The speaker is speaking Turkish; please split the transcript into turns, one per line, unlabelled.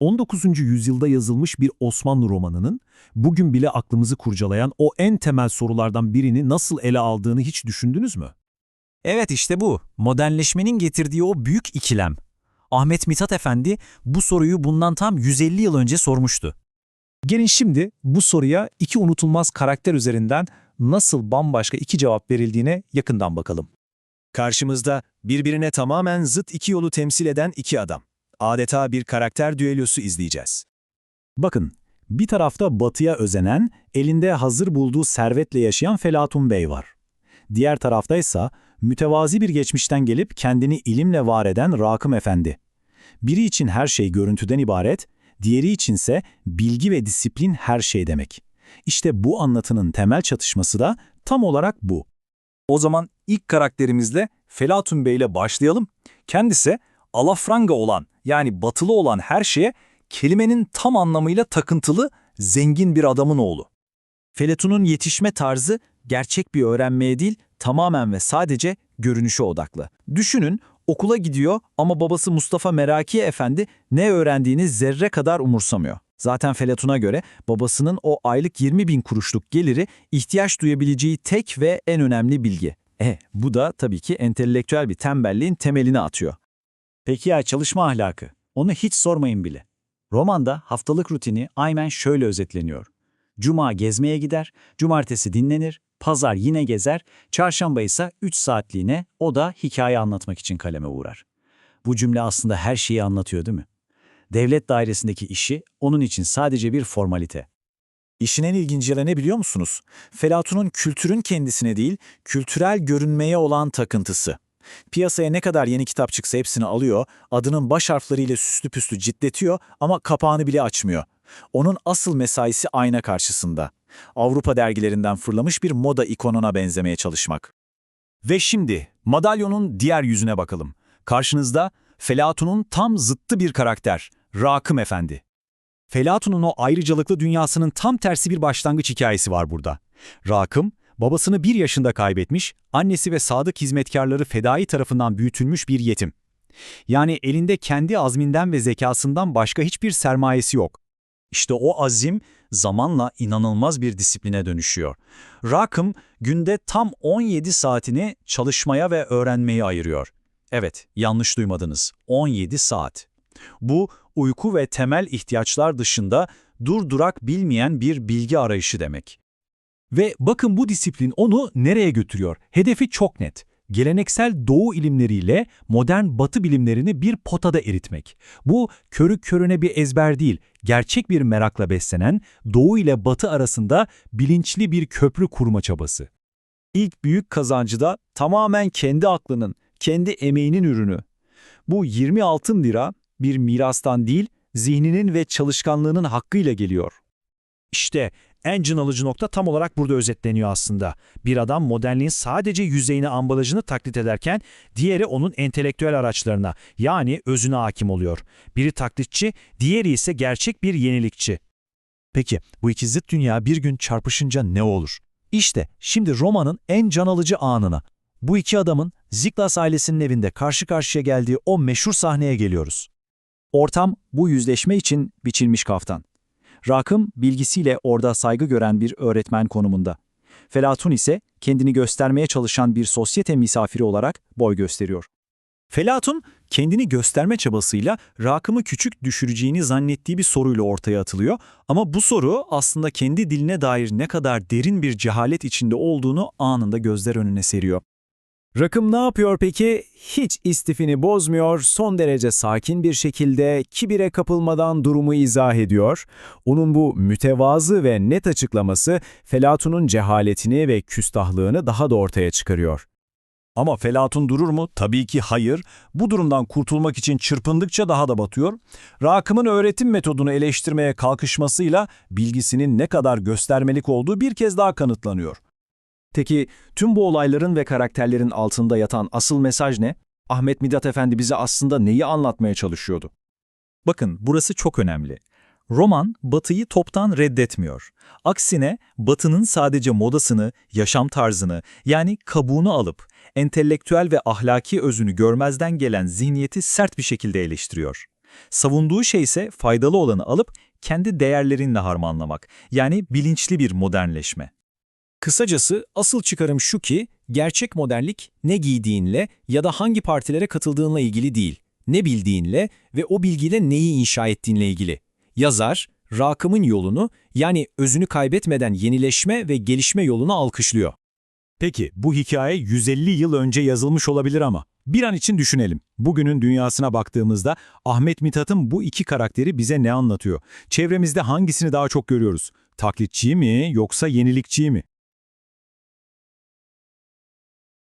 19. yüzyılda yazılmış bir Osmanlı romanının bugün bile aklımızı kurcalayan o en temel sorulardan birini nasıl ele aldığını hiç düşündünüz mü?
Evet işte bu. Modernleşmenin getirdiği o büyük ikilem. Ahmet Mithat Efendi bu soruyu bundan tam 150 yıl önce sormuştu.
Gelin şimdi bu soruya iki unutulmaz karakter üzerinden nasıl bambaşka iki cevap verildiğine yakından bakalım.
Karşımızda birbirine tamamen zıt iki yolu temsil eden iki adam. Adeta bir karakter düellosu izleyeceğiz.
Bakın, bir tarafta batıya özenen, elinde hazır bulduğu servetle yaşayan Felatun Bey var. Diğer taraftaysa mütevazi bir geçmişten gelip kendini ilimle var eden Rakım Efendi. Biri için her şey görüntüden ibaret, diğeri içinse bilgi ve disiplin her şey demek. İşte bu anlatının temel çatışması da tam olarak bu.
O zaman ilk karakterimizle Felatun Bey ile başlayalım. Kendisi alafranga olan yani batılı olan her şeye kelimenin tam anlamıyla takıntılı, zengin bir adamın oğlu.
Felatun'un yetişme tarzı gerçek bir öğrenmeye değil, tamamen ve sadece görünüşe odaklı. Düşünün, okula gidiyor ama babası Mustafa Meraki Efendi ne öğrendiğini zerre kadar umursamıyor. Zaten Felatun'a göre babasının o aylık 20 bin kuruşluk geliri ihtiyaç duyabileceği tek ve en önemli bilgi. E, bu da tabii ki entelektüel bir tembelliğin temelini atıyor.
Peki ya çalışma ahlakı? Onu hiç sormayın bile. Romanda haftalık rutini aynen şöyle özetleniyor. Cuma gezmeye gider, cumartesi dinlenir, pazar yine gezer, çarşamba ise 3 saatliğine o da hikaye anlatmak için kaleme uğrar. Bu cümle aslında her şeyi anlatıyor değil mi? Devlet dairesindeki işi onun için sadece bir formalite.
İşin en ilginç yanı ne biliyor musunuz? Felatun'un kültürün kendisine değil, kültürel görünmeye olan takıntısı. Piyasaya ne kadar yeni kitap çıksa hepsini alıyor, adının baş harfleriyle süslü püslü ciddetiyor ama kapağını bile açmıyor. Onun asıl mesaisi ayna karşısında. Avrupa dergilerinden fırlamış bir moda ikonuna benzemeye çalışmak. Ve şimdi madalyonun diğer yüzüne bakalım. Karşınızda Felatun'un tam zıttı bir karakter, Rakım Efendi. Felatun'un o ayrıcalıklı dünyasının tam tersi bir başlangıç hikayesi var burada. Rakım, babasını bir yaşında kaybetmiş, annesi ve sadık hizmetkarları fedai tarafından büyütülmüş bir yetim. Yani elinde kendi azminden ve zekasından başka hiçbir sermayesi yok. İşte o azim zamanla inanılmaz bir disipline dönüşüyor. Rakım günde tam 17 saatini çalışmaya ve öğrenmeye ayırıyor. Evet, yanlış duymadınız. 17 saat. Bu uyku ve temel ihtiyaçlar dışında durdurak bilmeyen bir bilgi arayışı demek.
Ve bakın bu disiplin onu nereye götürüyor? Hedefi çok net. Geleneksel doğu ilimleriyle modern batı bilimlerini bir potada eritmek. Bu körü körüne bir ezber değil, gerçek bir merakla beslenen doğu ile batı arasında bilinçli bir köprü kurma çabası.
İlk büyük kazancı da tamamen kendi aklının, kendi emeğinin ürünü. Bu 20 altın lira bir mirastan değil, zihninin ve çalışkanlığının hakkıyla geliyor.
İşte en can alıcı nokta tam olarak burada özetleniyor aslında. Bir adam modernliğin sadece yüzeyine ambalajını taklit ederken diğeri onun entelektüel araçlarına yani özüne hakim oluyor. Biri taklitçi, diğeri ise gerçek bir yenilikçi. Peki bu iki zıt dünya bir gün çarpışınca ne olur? İşte şimdi romanın en can alıcı anına. Bu iki adamın Ziklas ailesinin evinde karşı karşıya geldiği o meşhur sahneye geliyoruz.
Ortam bu yüzleşme için biçilmiş kaftan. Rakım bilgisiyle orada saygı gören bir öğretmen konumunda. Felatun ise kendini göstermeye çalışan bir sosyete misafiri olarak boy gösteriyor.
Felatun, kendini gösterme çabasıyla Rakım'ı küçük düşüreceğini zannettiği bir soruyla ortaya atılıyor ama bu soru aslında kendi diline dair ne kadar derin bir cehalet içinde olduğunu anında gözler önüne seriyor.
Rakım ne yapıyor peki? Hiç istifini bozmuyor, son derece sakin bir şekilde kibire kapılmadan durumu izah ediyor. Onun bu mütevazı ve net açıklaması Felatun'un cehaletini ve küstahlığını daha da ortaya çıkarıyor.
Ama Felatun durur mu? Tabii ki hayır. Bu durumdan kurtulmak için çırpındıkça daha da batıyor. Rakım'ın öğretim metodunu eleştirmeye kalkışmasıyla bilgisinin ne kadar göstermelik olduğu bir kez daha kanıtlanıyor. Peki tüm bu olayların ve karakterlerin altında yatan asıl mesaj ne? Ahmet Midat Efendi bize aslında neyi anlatmaya çalışıyordu? Bakın burası çok önemli. Roman Batı'yı toptan reddetmiyor. Aksine Batı'nın sadece modasını, yaşam tarzını yani kabuğunu alıp entelektüel ve ahlaki özünü görmezden gelen zihniyeti sert bir şekilde eleştiriyor.
Savunduğu şey ise faydalı olanı alıp kendi değerlerinle harmanlamak. Yani bilinçli bir modernleşme.
Kısacası asıl çıkarım şu ki, gerçek modernlik ne giydiğinle ya da hangi partilere katıldığınla ilgili değil, ne bildiğinle ve o bilgiyle neyi inşa ettiğinle ilgili. Yazar, Rakım'ın yolunu yani özünü kaybetmeden yenileşme ve gelişme yolunu alkışlıyor. Peki bu hikaye 150 yıl önce yazılmış olabilir ama bir an için düşünelim. Bugünün dünyasına baktığımızda Ahmet Mithat'ın bu iki karakteri bize ne anlatıyor? Çevremizde hangisini daha çok görüyoruz? Taklitçiyi mi yoksa yenilikçiyi mi?